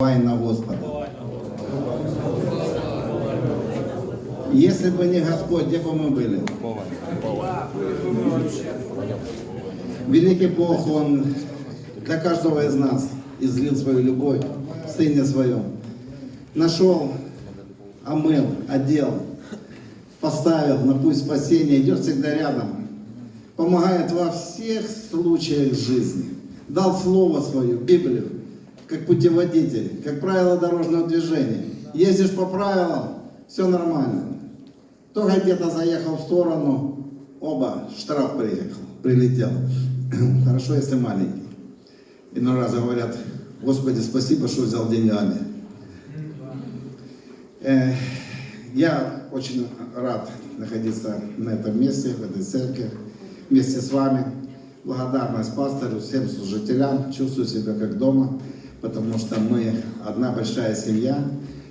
Уповай на Господа. Если бы не Господь, где бы мы были? Великий Бог, Он для каждого из нас излил свою любовь в Сыне Своем. Нашел, омыл, одел, поставил на путь спасения, идет всегда рядом. Помогает во всех случаях жизни. Дал Слово Свое, Библию, как путеводитель, как правило дорожного движения. Ездишь по правилам, все нормально. Только где-то заехал в сторону, оба, штраф приехал, прилетел. Хорошо, если маленький. Иной раз говорят, Господи, спасибо, что взял деньгами. Э, Я очень рад находиться на этом месте, в этой церкви, вместе с вами. Благодарность пастору, всем служителям. Чувствую себя как дома, потому что мы одна большая семья.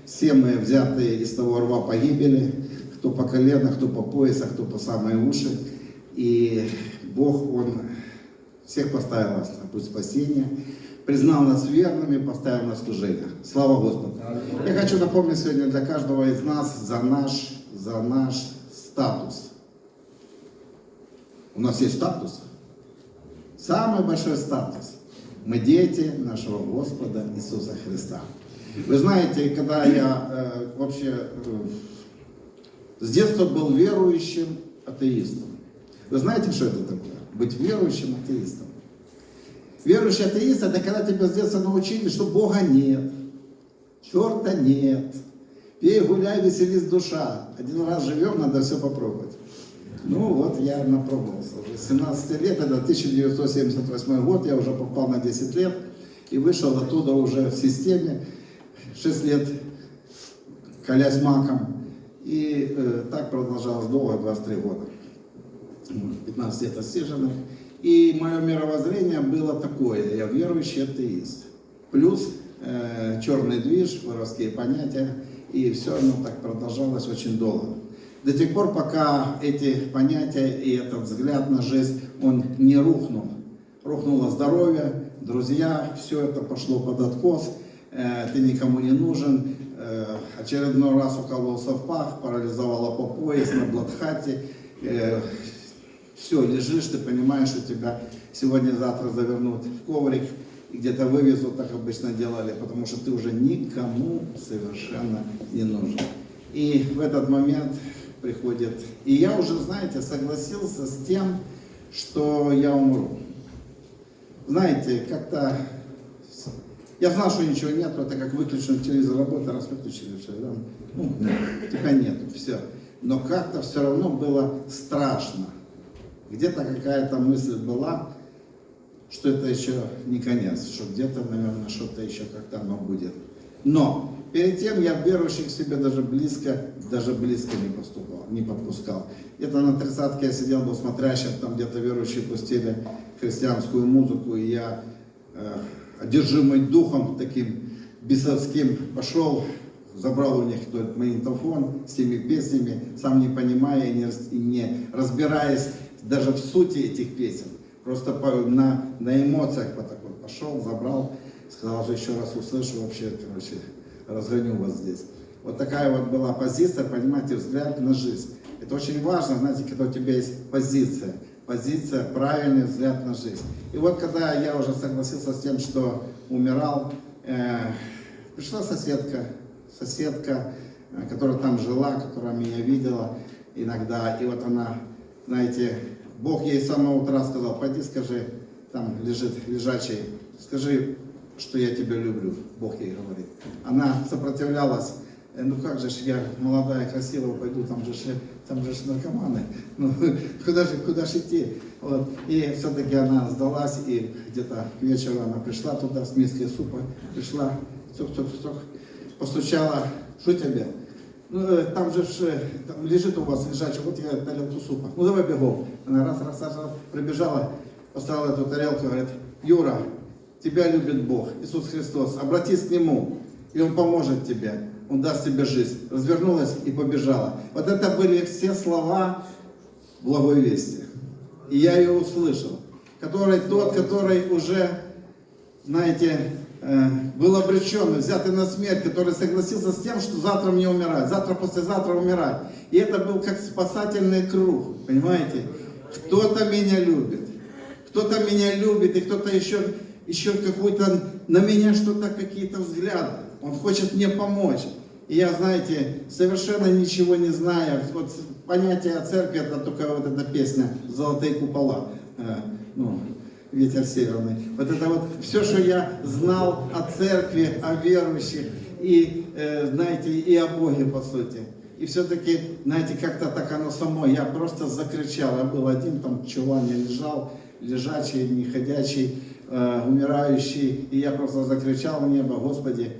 Все мы взятые из того рва погибели, кто по колено, кто по пояс, а кто по самые уши. И Бог, Он всех поставил нас на путь спасения, признал нас верными, поставил нас служение. Слава Господу! Я хочу напомнить сегодня для каждого из нас за наш, за наш статус. У нас есть статус. Самый большой статус. Мы дети нашего Господа Иисуса Христа. Вы знаете, когда я э, вообще э, с детства был верующим атеистом. Вы знаете, что это такое? Быть верующим атеистом. Верующий атеист, это когда тебя с детства научили, что Бога нет, черта нет. Пей, гуляй, веселись душа. Один раз живем, надо все попробовать. Ну вот я напробовался уже. 17 лет, это 1978 год, я уже попал на 10 лет и вышел оттуда уже в системе. 6 лет колясь маком. И э, так продолжалось долго, 23 года. 15 лет отсиженных. И мое мировоззрение было такое, я верующий атеист. Плюс э, черный движ, воровские понятия, и все оно так продолжалось очень долго. До тех пор, пока эти понятия и этот взгляд на жизнь, он не рухнул. Рухнуло здоровье, друзья, все это пошло под откос, э, ты никому не нужен, э, очередной раз укололся в пах, парализовало по пояс на бладхате, э, все, лежишь, ты понимаешь, что тебя сегодня-завтра завернут в коврик где-то вывезут, так обычно делали, потому что ты уже никому совершенно не нужен. И в этот момент приходит, и я уже, знаете, согласился с тем, что я умру. Знаете, как-то я знал, что ничего нет, это как выключен телевизор работа, раз выключили, все, да? ну, тебя нету, все. Но как-то все равно было страшно. Где-то какая-то мысль была, что это еще не конец, что где-то, наверное, что-то еще как-то оно будет. Но перед тем я верующих себе даже близко, даже близко не поступал, не подпускал. Где-то на тридцатке я сидел, был смотрящим, там где-то верующие пустили христианскую музыку, и я, э, одержимый духом таким бесовским, пошел, забрал у них тот магнитофон с теми песнями, сам не понимая и не, и не разбираясь даже в сути этих песен. Просто по- на, на эмоциях вот так вот пошел, забрал, сказал, что еще раз услышу, вообще, короче, разгоню вас здесь. Вот такая вот была позиция, понимаете, взгляд на жизнь. Это очень важно, знаете, когда у тебя есть позиция. Позиция, правильный взгляд на жизнь. И вот когда я уже согласился с тем, что умирал, э, пришла соседка, соседка, э, которая там жила, которая меня видела иногда. И вот она, знаете, Бог ей с самого утра сказал, пойди скажи, там лежит лежачий, скажи, что я тебя люблю, Бог ей говорит. Она сопротивлялась, «Э, ну как же ж я молодая, красивая пойду, там же, там же наркоманы, ну куда же, куда же идти? Вот. И все-таки она сдалась, и где-то к вечеру она пришла туда с миской супа, пришла, цок-цок-цок, постучала, что тебе? Ну, э, там же ж, э, там лежит у вас лежачий, вот я тарелку супа. Ну давай бегом. Она раз, раз, раз, раз прибежала, поставила эту тарелку, говорит, Юра, тебя любит Бог, Иисус Христос, обратись к Нему, и Он поможет тебе, Он даст тебе жизнь. Развернулась и побежала. Вот это были все слова благой вести. И я ее услышал. Который тот, который уже, знаете, э, был обречен, взятый на смерть, который согласился с тем, что завтра мне умирать, завтра, послезавтра умирать. И это был как спасательный круг, понимаете? Кто-то меня любит, кто-то меня любит, и кто-то еще, еще какой-то, на меня что-то, какие-то взгляды. Он хочет мне помочь. И я, знаете, совершенно ничего не знаю. Вот понятие о церкви, это только вот эта песня «Золотые купола». Э, ну, ветер северный. Вот это вот все, что я знал о церкви, о верующих, и, э, знаете, и о Боге, по сути. И все-таки, знаете, как-то так оно само, я просто закричал, я был один, там в чулане лежал, лежачий, неходячий, умирающий, и я просто закричал в небо, Господи,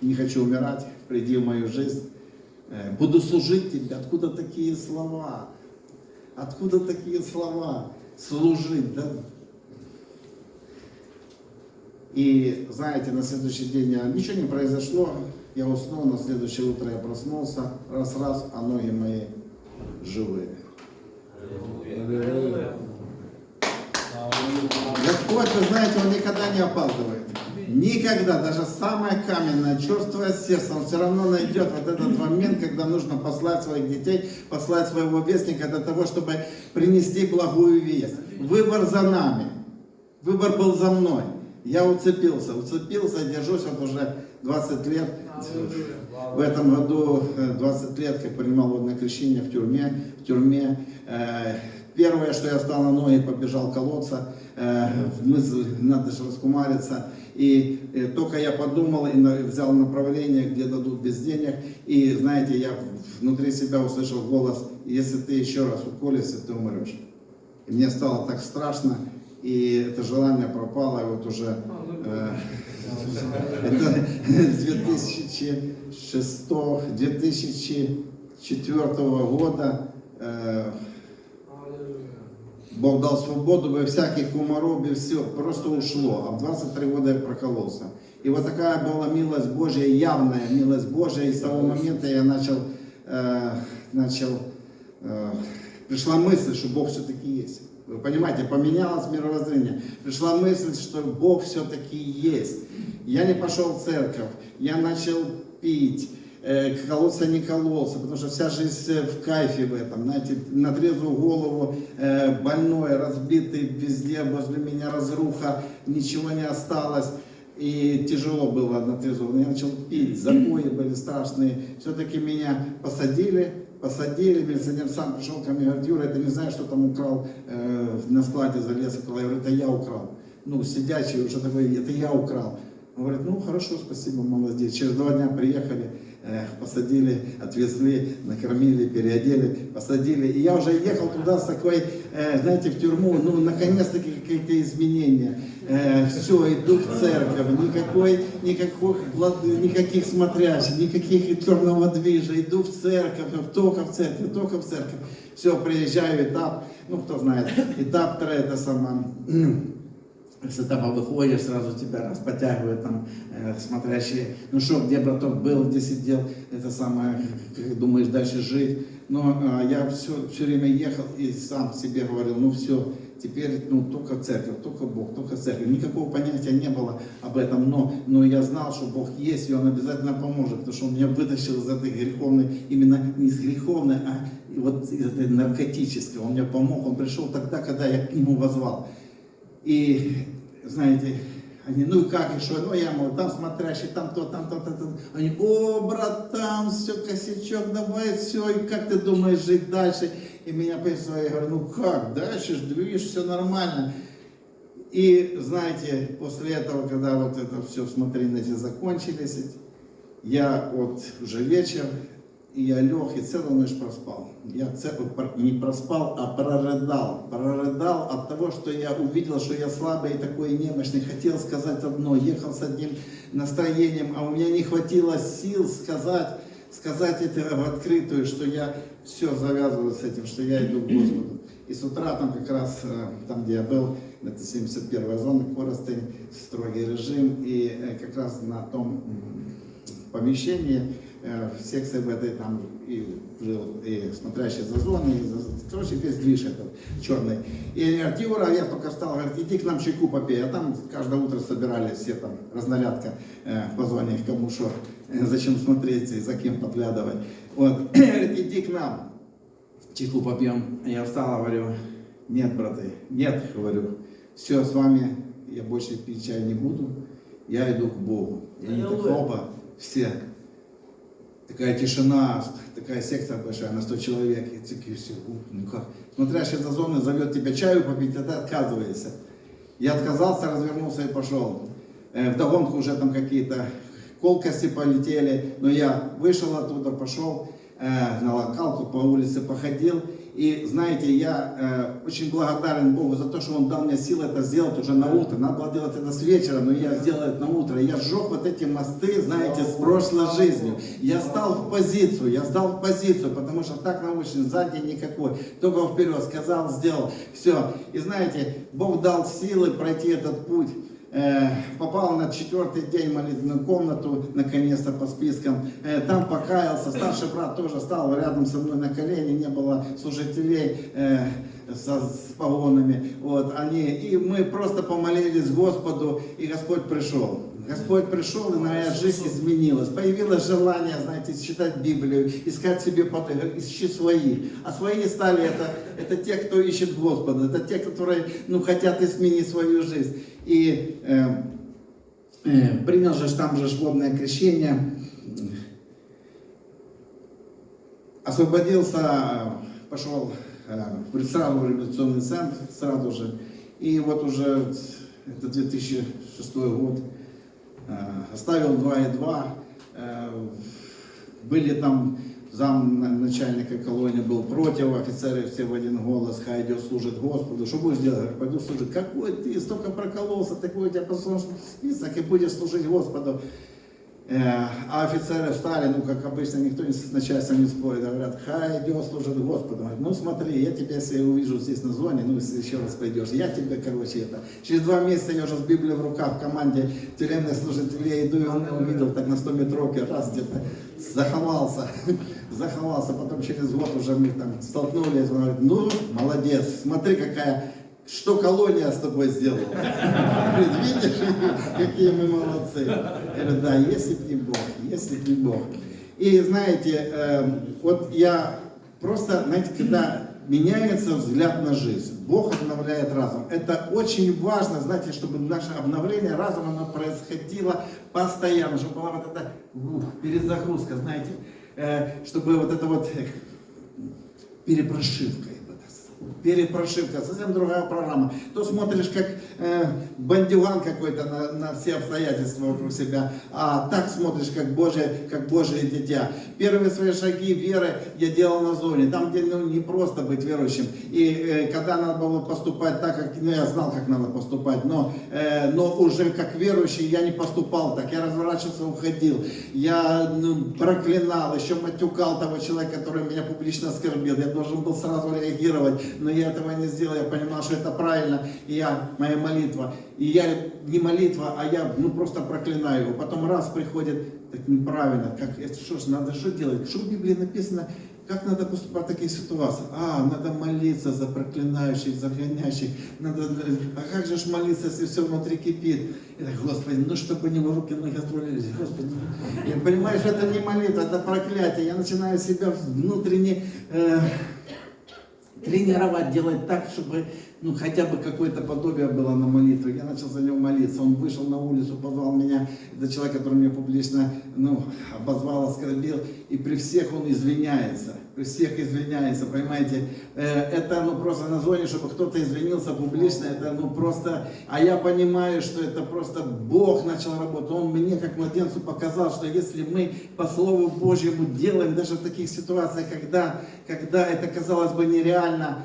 не хочу умирать, приди в мою жизнь, буду служить Тебе. Откуда такие слова? Откуда такие слова? Служить, да? И знаете, на следующий день я- ничего не произошло, я уснул, на следующее утро я проснулся, раз-раз, а ноги мои живые. Господь, вы знаете, Он никогда не опаздывает. Никогда, даже самое каменное, черствое сердце, Он все равно найдет вот этот момент, когда нужно послать своих детей, послать своего вестника для того, чтобы принести благую весть. Выбор за нами. Выбор был за мной. Я уцепился, уцепился, держусь вот уже 20 лет. В этом году э, 20 лет, как принимал водное крещение в тюрьме. В тюрьме э, первое, что я встал на ноги, побежал колоться, э, мысль, надо же раскумариться. И э, только я подумал и на- взял направление, где дадут без денег. И знаете, я внутри себя услышал голос, если ты еще раз уколешься, ты умрешь. И мне стало так страшно, и это желание пропало, и вот уже э, это с 2006 2004 года э, Бог дал свободу, без всяких кумаров, без всего, просто ушло. А в 23 года я прокололся. И вот такая была милость Божья, явная милость Божья. И с того момента я начал, э, начал э, пришла мысль, что Бог все-таки есть. Вы понимаете, поменялось мировоззрение. Пришла мысль, что Бог все-таки есть. Я не пошел в церковь, я начал пить, колоться не кололся, потому что вся жизнь э, в кайфе в этом. Знаете, на трезвую голову, э, больной, разбитый, везде возле меня разруха, ничего не осталось. И тяжело было на трезвую. Я начал пить, запои были страшные. Все-таки меня посадили, посадили, милиционер сам пришел ко мне, говорит, Юра, это не знаю, что там украл, э, на складе залез, украл. Я говорю, это я украл. Ну, сидячий, уже такой, это я украл. Он говорит, ну хорошо, спасибо, молодец. Через два дня приехали, э, посадили, отвезли, накормили, переодели, посадили. И я уже ехал туда с такой, э, знаете, в тюрьму, ну, наконец-таки какие-то изменения. все, иду в церковь, никакой, никаких, никаких смотрящих, никаких черного движа. Иду в церковь, только в церковь, только в церковь. Все, приезжаю, этап, ну, кто знает, этап это сама, с этапа выходишь, сразу тебя раз подтягивают там э, смотрящие. Ну что, где браток был, где сидел, это самое, как думаешь дальше жить. Но э, я все, все время ехал и сам себе говорил, ну все, теперь ну, только церковь, только Бог, только церковь. Никакого понятия не было об этом, но, но я знал, что Бог есть, и Он обязательно поможет, потому что Он меня вытащил из этой греховной, именно не из греховной, а вот из этой наркотической. Он мне помог, Он пришел тогда, когда я к Нему возвал. И, знаете, они, ну как, и что, ну я мол, там смотрящий, там то, там то, там то. Они, о, братан, все, косячок, давай, все, и как ты думаешь жить дальше? И меня понесло, я говорю, ну как, дальше ж движ, все нормально. И, знаете, после этого, когда вот это все смотрины закончились, я вот уже вечер, я лег и целую ночь проспал. Я целую, не проспал, а прорыдал. Прорыдал от того, что я увидел, что я слабый и такой немощный. Хотел сказать одно, ехал с одним настроением, а у меня не хватило сил сказать, сказать это в открытую, что я все завязываю с этим, что я иду к Господу. И с утра там как раз, э, там где я был, это 71-я зона, Коростень, строгий режим, и э, как раз на том помещении э, в секции в этой там и жил, и смотрящий за зоной, и за, короче, весь движ этот черный. И Юра, я только встал, говорит, иди к нам чайку попей. А там каждое утро собирались все там, разнарядка э, в позвонить кому что, э, зачем смотреть и за кем подглядывать. Вот, говорит, иди к нам, чайку попьем. Я встал, говорю, нет, браты, нет, говорю, все, с вами я больше пить чай не буду, я иду к Богу. И они так оба, все. Такая тишина, такая секция большая, на 100 человек. И такие все, «Ух, ну как. Смотрящий за зоны зовет тебя чаю попить, а ты отказываешься. Я отказался, развернулся и пошел. Э, Вдогонку уже там какие-то колкости полетели, но я вышел оттуда, пошел э, на локалку, по улице походил. И знаете, я э, очень благодарен Богу за то, что Он дал мне силы это сделать уже на утро. Надо было делать это с вечера, но я сделал это на утро. Я сжег вот эти мосты, знаете, с прошлой жизнью. Я стал в позицию, я стал в позицию, потому что так научен, сзади никакой. Только вперед сказал, сделал. Все. И знаете, Бог дал силы пройти этот путь. Э, попал на четвертый день молитвенную комнату, наконец-то по спискам. Э, Там покаялся, старший брат тоже стал рядом со мной на колени, не было служителей э, со, с погонами. Вот, они, и мы просто помолились Господу, и Господь пришел. Господь пришел, и моя жизнь изменилась. Появилось желание, знаете, читать Библию, искать себе подруг, ищи своих. А свои стали это, это те, кто ищет Господа, это те, которые ну, хотят изменить свою жизнь. И э, э, принял же там же водное крещение, освободился, пошел э, в сразу в революционный центр, сразу же. И вот уже это 2006 год, оставил 2,2, э, были там зам на- начальника колонии был против, офицеры все в один голос, хай идет служит Господу. Что будешь делать? Говорю, пойду служить. Какой ты столько прокололся, такой у тебя послушный список, и будешь служить Господу. Э, А офицеры встали, ну, как обычно, никто не с начальством не спорит, говорят, хай идет служит Господу. Говорят, ну, смотри, я тебя если увижу здесь на зоне, ну, если еще раз пойдешь, я тебя, короче, это. Через два месяца я уже с Библией в руках в команде тюремных служителей иду, и он увидел так на 100 метровке, раз где-то заховался, заховался, потом через год уже мы там столкнулись, он говорит, ну, молодец, смотри, какая что колония с тобой сделала? Видишь, какие мы молодцы. Я говорю, да, если б не Бог, если б не Бог. И знаете, эм, вот я просто, знаете, когда меняется взгляд на жизнь, Бог обновляет разум. Это очень важно, знаете, чтобы наше обновление разума оно происходило постоянно, чтобы была вот эта ух, перезагрузка, знаете, э, чтобы вот это вот перепрошивка. я бы так сказал. Перепрошивка, совсем другая программа. То смотришь как э, бандюган какой-то на, на все обстоятельства вокруг себя, а так смотришь как Божие, как Божие дитя. Первые свои шаги веры я делал на зоне, там где ну, не просто быть верующим. И э, когда надо было поступать так, как ну, я знал, как надо поступать, но, э, но уже как верующий я не поступал так. Я разворачивался, уходил. Я ну, проклинал, еще матюкал того человека, который меня публично оскорбил. Я должен был сразу реагировать, но я этого не сделал. Я понимал, что это правильно. И я, моя молитва. И я не молитва, а я ну просто проклинаю его. Потом раз приходит, так неправильно. Как, это что ж, надо что делать? Что в Библии написано? Как надо поступать в таких ситуациях? А, надо молиться за проклинающих, за гонящих. Надо, а как же ж молиться, если все внутри кипит? И так, Господи, ну чтобы не в руки ноги отвалились. Господи, ну». я понимаю, что это не молитва, это проклятие. Я начинаю себя внутренне э, тренировать, делать так, чтобы ну, хотя бы какое-то подобие было на молитву. Я начал за него молиться. Он вышел на улицу, позвал меня. Это человек, который меня публично ну, обозвал, оскорбил. И при всех он извиняется. Всех извиняется, понимаете. Э, Это ну, просто на зоне, чтобы кто-то извинился публично. Это ну просто... А я понимаю, что это просто Бог начал работать. Он мне, как младенцу, показал, что если мы по Слову Божьему делаем, даже в таких ситуациях, когда, когда это казалось бы нереально,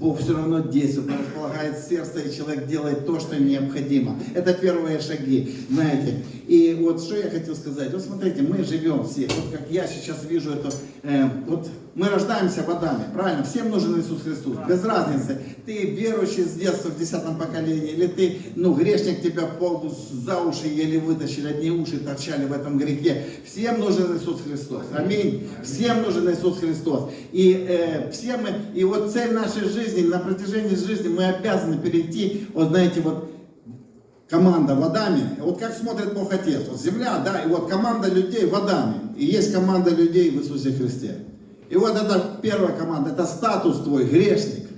Бог все равно действует, Он располагает сердце, и человек делает то, что необходимо. Это первые шаги, знаете. И вот что я хотел сказать. Вот смотрите, мы живем все, вот как я сейчас вижу это, э, вот мы рождаемся водами, правильно? Всем нужен Иисус Христос, без разницы. Ты верующий с детства в десятом поколении, или ты, ну, грешник, тебя по, за уши еле вытащили, одни уши торчали в этом грехе. Всем нужен Иисус Христос. Аминь. Всем нужен Иисус Христос. И э, все мы, и вот цель нашей жизни, на протяжении жизни мы обязаны перейти, вот знаете, вот команда водами, вот как смотрит Бог Отец, вот земля, да, и вот команда людей водами, и есть команда людей в Иисусе Христе. И вот это первая команда, это статус твой, грешник.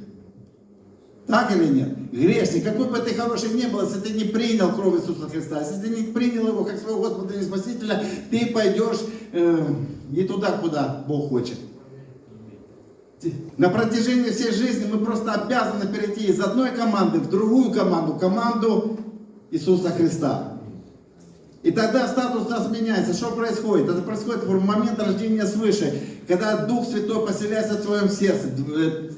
Так или нет? Грешник. Какой бы ты хороший не был, если ты не принял кровь Иисуса Христа, если ты не принял Его как своего Господа и Спасителя, ты пойдешь э, не туда, куда Бог хочет. На протяжении всей жизни мы просто обязаны перейти из одной команды в другую команду, команду Иисуса Христа. И тогда статус у нас меняется. Что происходит? Это происходит в момент рождения свыше, когда Дух Святой поселяется в твоем сердце. э,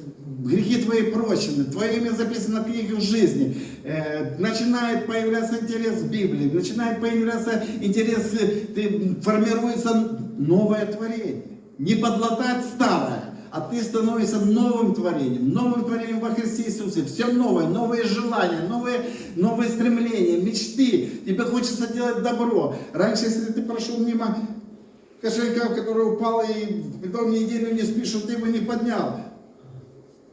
Грехи твои прощены, твое имя записано в книге жизни. Э, начинает появляться интерес к Библии, начинает появляться интерес, э, ты, формируется новое творение. Не подлатать старое, а ты становишься новым творением, новым творением во Христе Иисусе. Все новое, новые желания, новые, новые стремления, мечты. Тебе хочется делать добро. Раньше, если ты прошел мимо кошелька, который упал, и потом неделю не спишь, ты его не поднял.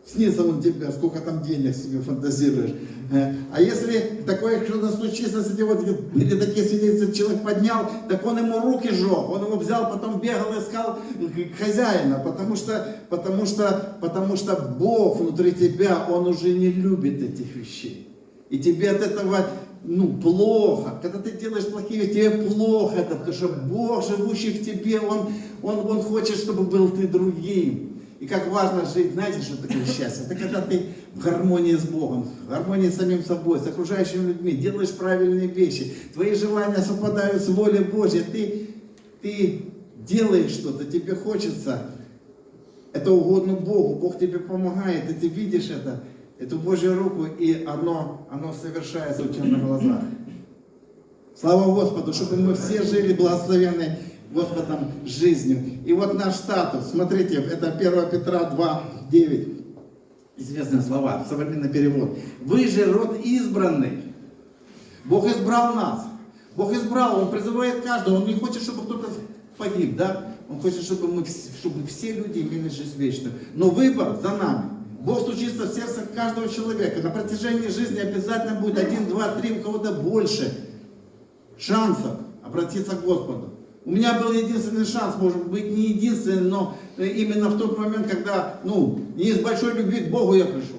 Снится он тебе, сколько там денег себе фантазируешь. Э, А если такое что-то случится, если вот были такие свидетельства, человек поднял, так он ему руки жег, он его взял, потом бегал, искал хозяина, потому что, потому что, потому что Бог внутри тебя, Он уже не любит этих вещей. И тебе от этого ну, плохо. Когда ты делаешь плохие тебе плохо это, потому что Бог, живущий в тебе, Он, он, он хочет, чтобы был ты другим. И как важно жить, знаете, что такое счастье? Это когда ты в гармонии с Богом, в гармонии с самим собой, с окружающими людьми, делаешь правильные вещи, твои желания совпадают с волей Божьей, ты, ты делаешь что-то, тебе хочется, это угодно Богу, Бог тебе помогает, и ты видишь это, эту Божью руку, и оно, оно совершается у тебя на глазах. Слава Господу, чтобы мы все жили Господом жизнью. И вот наш статус, смотрите, это 1 Петра 2, 9. Известные слова, современный перевод. Вы же род избранный. Бог избрал нас. Бог избрал, Он призывает каждого. Он не хочет, чтобы кто-то погиб, да? Он хочет, чтобы, мы, чтобы все люди имели жизнь вечную. Но выбор за нами. Бог стучится в сердце каждого человека. На протяжении жизни обязательно будет один, два, три, у кого-то больше шансов обратиться к Господу. У меня был единственный шанс, может быть, не единственный, но именно в тот момент, когда, ну, не из большой любви к Богу я пришел,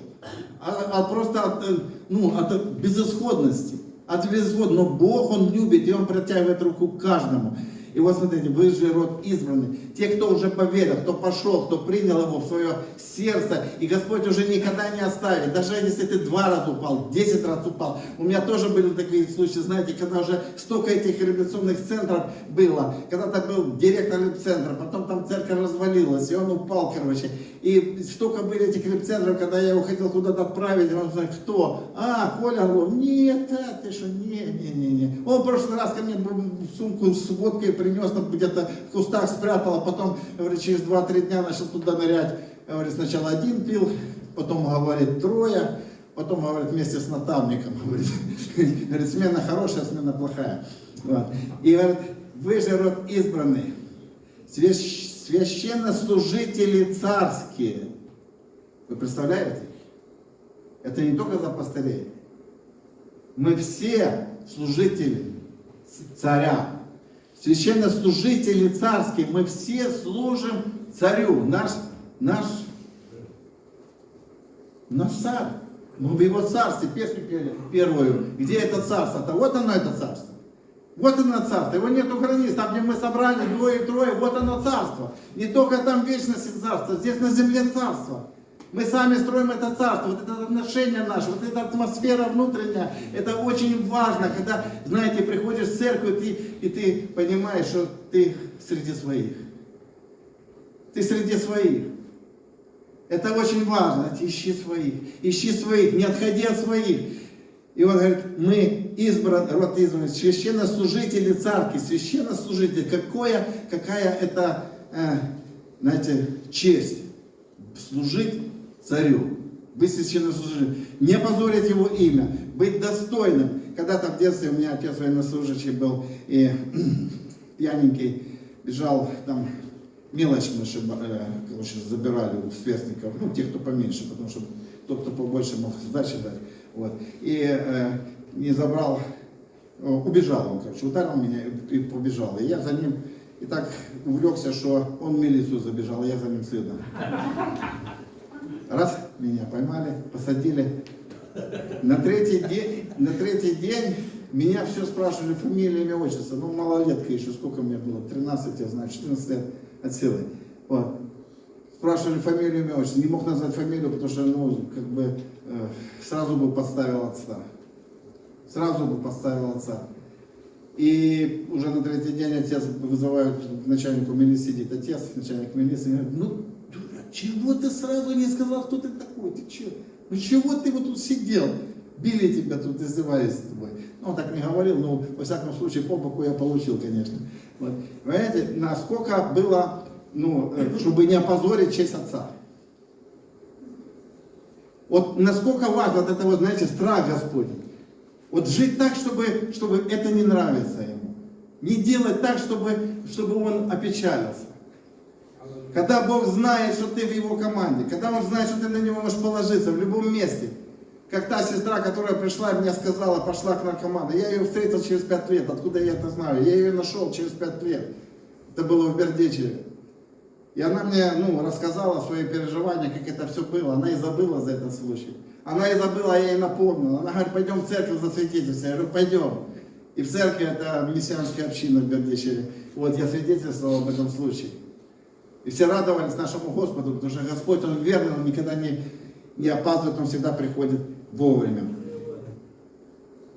а, а просто от, э, ну, от безысходности. От безысходности. Но Бог, Он любит, и Он протягивает руку каждому. И вот смотрите, вы же род избранный. Те, кто уже поверил, кто пошел, кто принял его в свое сердце, и Господь уже никогда не оставит. Даже если ты два раза упал, десять раз упал. У меня тоже были такие случаи, знаете, когда уже столько этих реабилитационных центров было. Когда-то был директор центра, потом там церковь развалилась, и он упал, короче. И столько были этих центров, когда я его хотел куда-то отправить, он знает, кто? А, Коля Орлов. Нет, ты что, не, не, не, не. Он в прошлый раз ко мне сумку с водкой принес, там где-то в кустах спрятал, а потом, говорит, через 2-3 дня начал туда нырять. Говорит, сначала один пил, потом, говорит, трое, потом, говорит, вместе с наставником, говорит, говорит смена хорошая, смена плохая. Вот. И говорит, вы же род избранный, свящ- священнослужители царские. Вы представляете? Это не только за пастырей. Мы все служители царя. Священнослужители царские. Мы все служим царю. Наш, наш, наш царь. Мы в его царстве песню пели первую. Где это царство-то? Вот оно это царство. Вот оно царство. Его нету границ. Там, где мы собрали двое и трое, вот оно царство. Не только там вечности царство, здесь на земле царство. Мы сами строим это царство, вот это отношение наше, вот эта атмосфера внутренняя, это очень важно, когда, знаете, приходишь в церковь, ты, и ты понимаешь, что ты среди своих. Ты среди своих. Это очень важно. Ищи своих. Ищи своих, не отходи от своих. И он говорит, мы избран, род избранный, священнослужители царки, священнослужители. Какое, какая это, э, знаете, честь служить царю, быть священнослужителем, не позорить его имя, быть достойным. Когда-то в детстве у меня отец военнослужащий был и пьяненький, бежал там, мелочь мы ошиба- э, короче, забирали у сверстников, ну, тех, кто поменьше, потому что тот, кто побольше, мог сдачи дать. Вот. И э, не забрал, э, убежал он, короче, ударил меня и, и побежал. И я за ним и так увлекся, что он в милицию забежал, а я за ним следом. Раз, меня поймали, посадили. На третий день, на третий день меня все спрашивали фамилию, имя, отчество. Ну, малолетка еще, сколько мне было? 13, я знаю, 14 лет от силы. Вот. Спрашивали фамилию, имя, отчество. Не мог назвать фамилию, потому что, ну, как бы, э, сразу бы подставил отца. Сразу бы подставил отца. И уже на третий день отец вызывают к начальнику милиции, сидит отец, начальник милиции, говорит, ну, чего ты сразу не сказал, кто ты такой, ты че? Ну чего ты вот тут сидел? Били тебя тут, издевались с тобой. Ну, он так не говорил, но во всяком случае по боку я получил, конечно. Вот. Понимаете, насколько было, ну, э, чтобы не опозорить честь отца. Вот насколько важно вот это вот, знаете, страх Господень. Вот жить так, чтобы, чтобы это не нравится ему. Не делать так, чтобы, чтобы он опечалился. Когда Бог знает, что ты в его команде, когда Он знает, что ты на него можешь положиться в любом месте. Как та сестра, которая пришла и мне сказала, пошла к наркоману. Я ее встретил через пять лет. Откуда я это знаю? Я ее нашел через пять лет. Это было в Бердичеве. И она мне ну, рассказала свои переживания, как это все было. Она и забыла за этот случай. Она и забыла, я ей напомнила. Она говорит, пойдем в церковь засвидетельствоваться. Я говорю, пойдем. И в церкви это мессианская община в Бердичеве. Вот я свидетельствовал об этом случае. И все радовались нашему Господу, потому что Господь, Он верный, Он никогда не, не опаздывает, Он всегда приходит вовремя.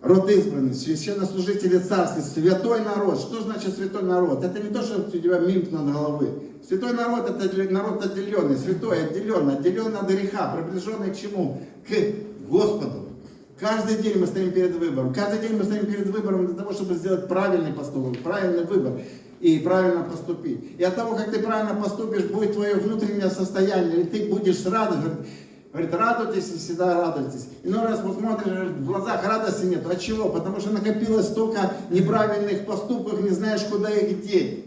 Род избранный, священнослужители царский, святой народ. Что значит святой народ? Это не то, что у тебя мимп над головы. Святой народ это народ отделенный, святой, отделенный, отделенный от греха, приближенный к чему? К Господу. Каждый день мы стоим перед выбором. Каждый день мы стоим перед выбором для того, чтобы сделать правильный поступок, правильный выбор и правильно поступить. И от того, как ты правильно поступишь, будет твое внутреннее состояние, или ты будешь рад, говорит, радуйтесь и всегда радуйтесь. Иной раз вот смотришь, говорит, в глазах радости нет. От чего? Потому что накопилось столько неправильных поступков, не знаешь, куда их деть.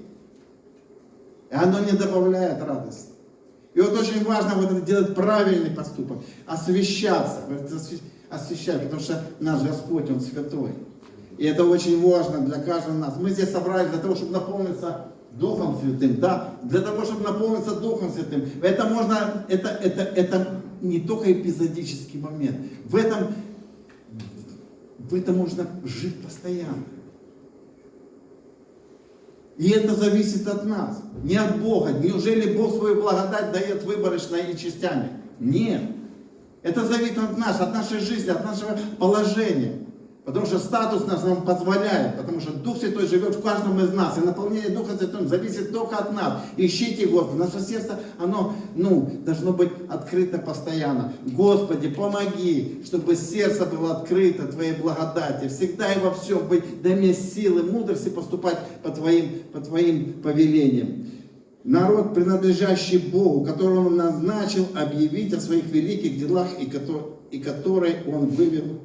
И оно не добавляет радости. И вот очень важно вот это делать правильный поступок, освещаться, освещать, потому что наш Господь, Он святой. И это очень важно для каждого нас. Мы здесь собрались для того, чтобы наполниться Духом Святым, да, для того, чтобы наполниться Духом Святым. Это можно, это, это, это не только эпизодический момент. В этом, в этом можно жить постоянно. И это зависит от нас, не от Бога. Неужели Бог свою благодать дает выборочно и частями? Нет. Это зависит от нас, от нашей жизни, от нашего положения. Потому что статус нас нам позволяет, потому что Дух Святой живет в каждом из нас, и наполнение Духа Святым зависит только от нас. Ищите Господа. Наше сердце, оно, ну, должно быть открыто постоянно. Господи, помоги, чтобы сердце было открыто Твоей благодати. Всегда и во всем быть, дай мне силы, мудрости поступать по Твоим, по твоим повелениям. Народ, принадлежащий Богу, которого Он назначил объявить о своих великих делах, и который, и который Он вывел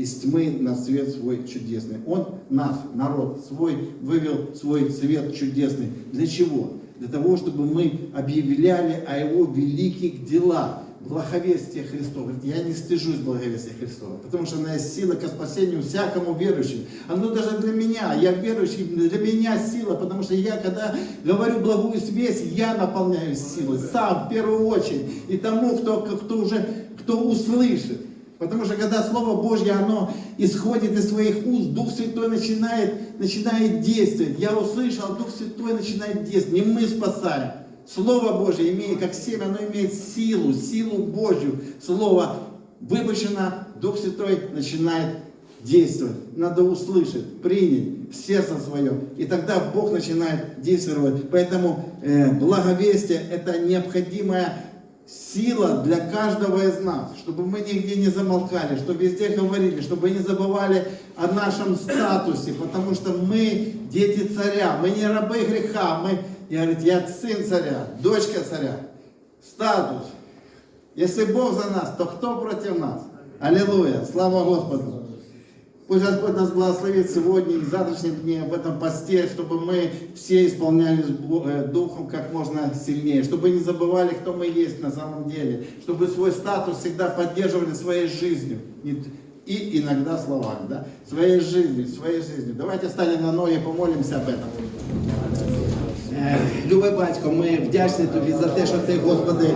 из тьмы на свет свой чудесный. Он нас, народ свой, вывел свой свет чудесный. Для чего? Для того, чтобы мы объявляли о Его великих делах. Благовестие Христова. Говорит, Я не стыжусь благовестия Христова, потому что она есть сила к спасению всякому верующему. Оно даже для меня, я верующий, для меня сила, потому что я, когда говорю благую связь, я наполняюсь силой, сам в первую очередь, и тому, кто, кто уже, кто услышит. Потому что когда Слово Божье, оно исходит из своих уст, Дух Святой начинает, начинает действовать. Я услышал, Дух Святой начинает действовать. Не мы спасаем. Слово Божье имеет, как семя, оно имеет силу, силу Божью. Слово выпущено, Дух Святой начинает действовать. Надо услышать, принять в сердце свое. И тогда Бог начинает действовать. Поэтому э, благовестие это необходимая сила для каждого из нас, чтобы мы нигде не замолкали, чтобы везде говорили, чтобы не забывали о нашем статусе, потому что мы дети царя, мы не рабы греха, мы и говорит, я сын царя, дочка царя. Статус. Если Бог за нас, то кто против нас? Аллилуйя, слава Господу. Пусть Господь нас благословит сегодня и в завтрашнем в этом посте, чтобы мы все исполнялись э, Духом как можно сильнее, чтобы не забывали, кто мы есть на самом деле, чтобы свой статус всегда поддерживали своей жизнью. И и иногда словами, да? Своей жизнью, своей жизнью. Давайте станем на ноги, помолимся об этом. Е, Любий батько, ми вдячні тобі за те, що ти, Господи,